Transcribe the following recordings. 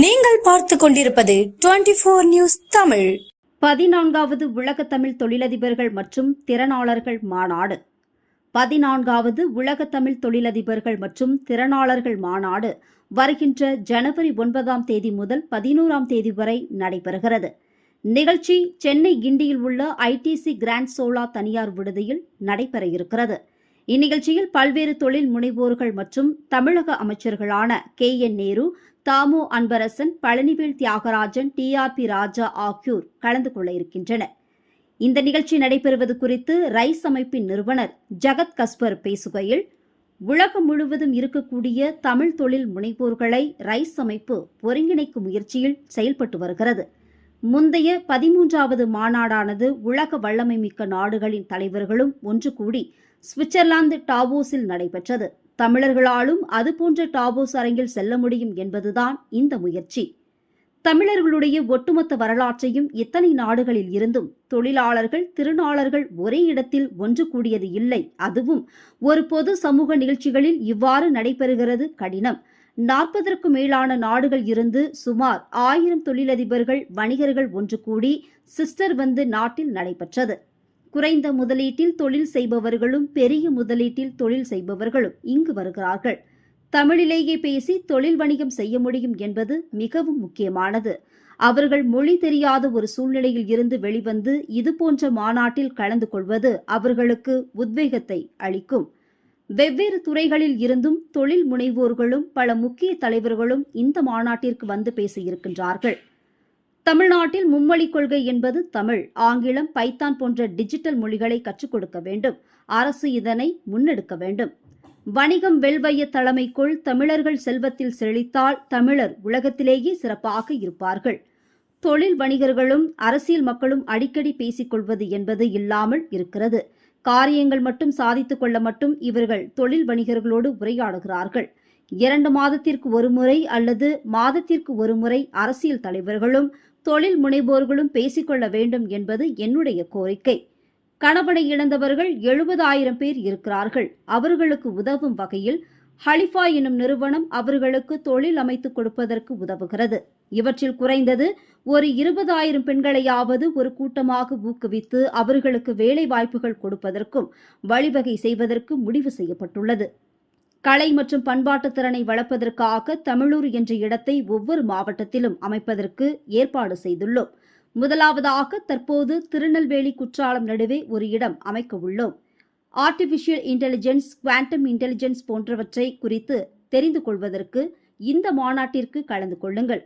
நீங்கள் பார்த்து கொண்டிருப்பது டுவெண்டி போர் நியூஸ் தமிழ். பதினான்காவது உலக தமிழ் தொழிலதிபர்கள் மற்றும் திறனாளர்கள் மாநாடு. பதினான்காவது உலக தமிழ் தொழிலதிபர்கள் மற்றும் திறனாளர்கள் மாநாடு வருகின்ற ஜனவரி ஒன்பதாம் தேதி முதல் பதினோராம் தேதி வரை நடைபெறுகிறது. நிகழ்ச்சி சென்னை கிண்டியில் உள்ள ஐடிசி கிராண்ட் சோலா தனியார் விடுதியில் நடைபெற இருக்கிறது. இந்நிகழ்ச்சியில் பல்வேறு தொழில் முனைவோர்கள் மற்றும் தமிழக அமைச்சர்களான K N Nehru Thamo Anbarasan Palanivel Thiagarajan TRB Raja ஆகியோர் கலந்து கொள்ள இருக்கின்றனர். இந்த நிகழ்ச்சி நடைபெறுவது குறித்து ரைஸ் அமைப்பின் நிறுவனர் ஜகத் கஸ்பர் பேசுகையில் உலகம் முழுவதும் இருக்கக்கூடிய தமிழ் தொழில் முனைவோர்களை ரைஸ் அமைப்பு ஒருங்கிணைக்கும் முயற்சியில் செயல்பட்டு வருகிறது. முந்தைய பதிமூன்றாவது மாநாடானது உலக வல்லமை மிக்க நாடுகளின் தலைவர்களும் ஒன்று கூடி சுவிட்சர்லாந்து டாவோஸில் நடைபெற்றது. தமிழர்களாலும் அதுபோன்ற டாவோஸ் அரங்கில் செல்ல முடியும் என்பதுதான் இந்த முயற்சி. தமிழர்களுடைய ஒட்டுமொத்த வரலாற்றையும் இத்தனை நாடுகளில் இருந்தும் தொழிலாளர்கள் திருநாளர்கள் ஒரே இடத்தில் ஒன்று கூடியது இல்லை. அதுவும் ஒரு பொது சமூக நிகழ்ச்சிகளில் இவ்வாறு நடைபெறுகிறது கடினம். நாற்பதற்கும் மேலான நாடுகள் இருந்து சுமார் ஆயிரம் தொழிலதிபர்கள் வணிகர்கள் ஒன்று கூடி சிஸ்டர் வந்து நாட்டில் நடைபெற்றது. குறைந்த முதலீட்டில் தொழில் செய்பவர்களும் பெரிய முதலீட்டில் தொழில் செய்பவர்களும் இங்கு வருகிறார்கள். தமிழிலேயே பேசி தொழில் வணிகம் செய்ய முடியும் என்பது மிகவும் முக்கியமானது. அவர்கள் மொழி தெரியாத ஒரு சூழ்நிலையில் இருந்து வெளிவந்து இதுபோன்ற மாநாட்டில் கலந்து கொள்வது அவர்களுக்கு உத்வேகத்தை அளிக்கும். வெவ்வேறு துறைகளில் இருந்தும் தொழில் முனைவோர்களும் பல முக்கிய தலைவர்களும் இந்த மாநாட்டிற்கு வந்து பேசியிருக்கின்றார்கள். தமிழ்நாட்டில் மும்மொழி கொள்கை என்பது தமிழ் ஆங்கிலம் பைத்தான் போன்ற டிஜிட்டல் மொழிகளை கற்றுக் கொடுக்க வேண்டும். அரசு இதனை முன்னெடுக்க வேண்டும். வணிகம் வெல்வைய தலைமைக்குள் தமிழர்கள் செல்வத்தில் செழித்தால் தமிழர் உலகத்திலேயே சிறப்பாக இருப்பார்கள். தொழில் வணிகர்களும் அரசியல் மக்களும் அடிக்கடி பேசிக்கொள்வது என்பது இல்லாமல் இருக்கிறது. காரியங்கள் மட்டும் சாதித்துக் கொள்ள மட்டும் இவர்கள் தொழில் வணிகர்களோடு உரையாடுகிறார்கள். இரண்டு மாதத்திற்கு ஒருமுறை அல்லது மாதத்திற்கு ஒருமுறை அரசியல் தலைவர்களும் தொழில் முனைவோர்களும் பேசிக்கொள்ள வேண்டும் என்பது என்னுடைய கோரிக்கை. கணவனை இழந்தவர்கள் எழுபதாயிரம் பேர் இருக்கிறார்கள். அவர்களுக்கு உதவும் வகையில் ஹலிஃபா எனும் நிறுவனம் அவர்களுக்கு தொழில் அமைத்துக் கொடுப்பதற்கு உதவுகிறது. இவற்றில் குறைந்தது ஒரு இருபதாயிரம் பெண்களையாவது ஒரு கூட்டமாக ஊக்குவித்து அவர்களுக்கு வேலை வாய்ப்புகள் கொடுப்பதற்கும் வழிவகை செய்வதற்கு முடிவு செய்யப்பட்டுள்ளது. கலை மற்றும் பண்பாட்டு திறனை வளர்ப்பதற்காக தமிழூர் என்ற இடத்தை ஒவ்வொரு மாவட்டத்திலும் அமைப்பதற்கு ஏற்பாடு செய்துள்ளோம். முதலாவதாக தற்போது திருநெல்வேலி குற்றாலம் நடுவே ஒரு இடம் அமைக்க உள்ளோம். ஆர்டிபிஷியல் இன்டெலிஜென்ஸ் குவாண்டம் இன்டெலிஜென்ஸ் போன்றவற்றை குறித்து தெரிந்து கொள்வதற்கு இந்த மாநாட்டிற்கு கலந்து கொள்ளுங்கள்.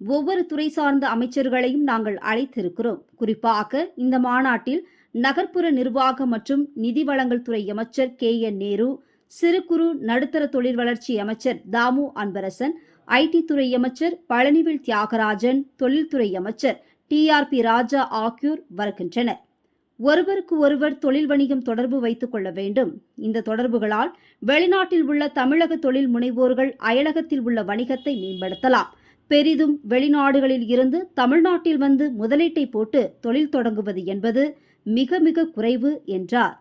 ஒவ்வொரு துறை சார்ந்த அமைச்சர்களையும் நாங்கள் அழைத்திருக்கிறோம். குறிப்பாக இந்த மாநாட்டில் நகர்ப்புற நிர்வாக மற்றும் நிதி வழங்கல் துறை அமைச்சர் கே என் நேரு சிறு குறு நடுத்தர தொழில் வளர்ச்சி அமைச்சர் தாமு அன்பரசன் ஐடி துறை அமைச்சர் பழனிவேல் தியாகராஜன் தொழில்துறை அமைச்சர் டிஆர்பி ராஜா ஆகியோர் வருகின்றனர். ஒருவருக்கு ஒருவர் தொழில் வணிகம் தொடர்பு வைத்துக் கொள்ள வேண்டும். இந்த தொடர்புகளால் வெளிநாட்டில் உள்ள தமிழக தொழில் முனைவோர்கள் அயலகத்தில் உள்ள வணிகத்தை மேம்படுத்தலாம். பெரிதும் வெளிநாடுகளில் இருந்து தமிழ்நாட்டில் வந்து முதலீட்டை போட்டு தொழில் தொடங்குவது என்பது மிக மிக குறைவு என்றார்.